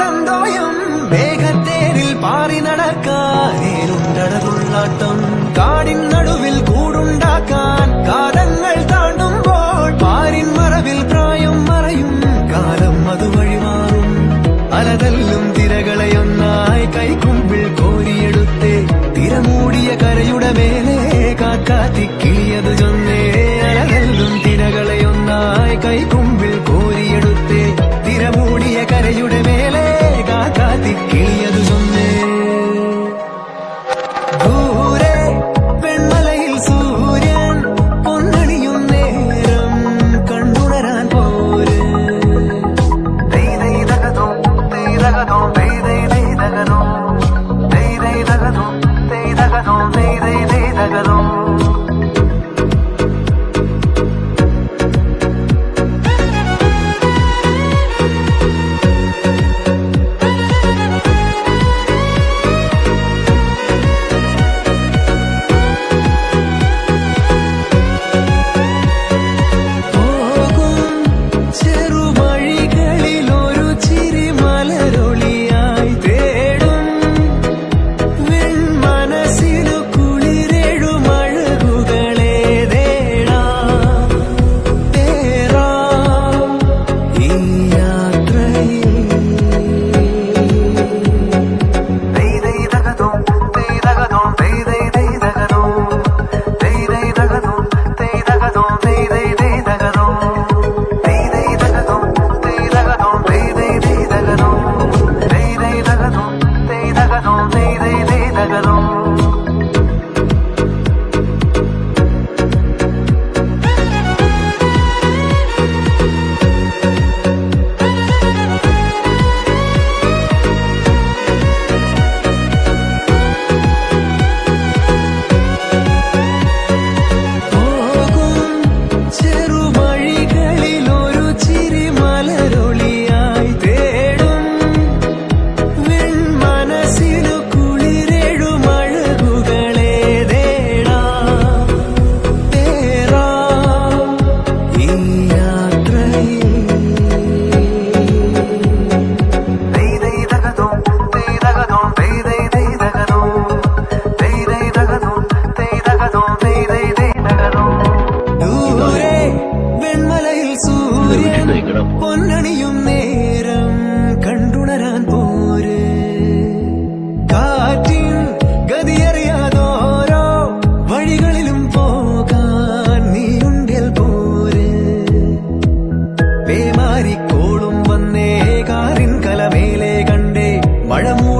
തന്തോയം മേഘത്തേരിൽ പാറി നടക്കാനേരുണ്ടടതുള്ളാട്ടം കാടിൻ നടുവിൽ കൂടുണ്ടാക്കാൻ കാലങ്ങൾ താണ്ടുമ്പോൾ പാരിൻ മറവിൽ പ്രായം മറയും. കാലം അത് വഴിമാറും അലതല്ലും തിരകളെയൊന്നായി കൈകുമ്പിൾ കോരിയെടുത്തേ. തിരമൂടിയ കരയുടെ മേലെ കാക്കാത്തിക്ക മലരൊളി പൊന്നണിയും നേരം കണ്ടുണരാൻ പോര്. കാറ്റിൽ ഗതിയറിയാതോരോ വഴികളിലും പോകാൻ നീ നീയുണ്ടിൽ പോര്. പേമാരിക്കോളും വന്നേ കാറിൻ കലമേലെ കണ്ടേ മഴമൂ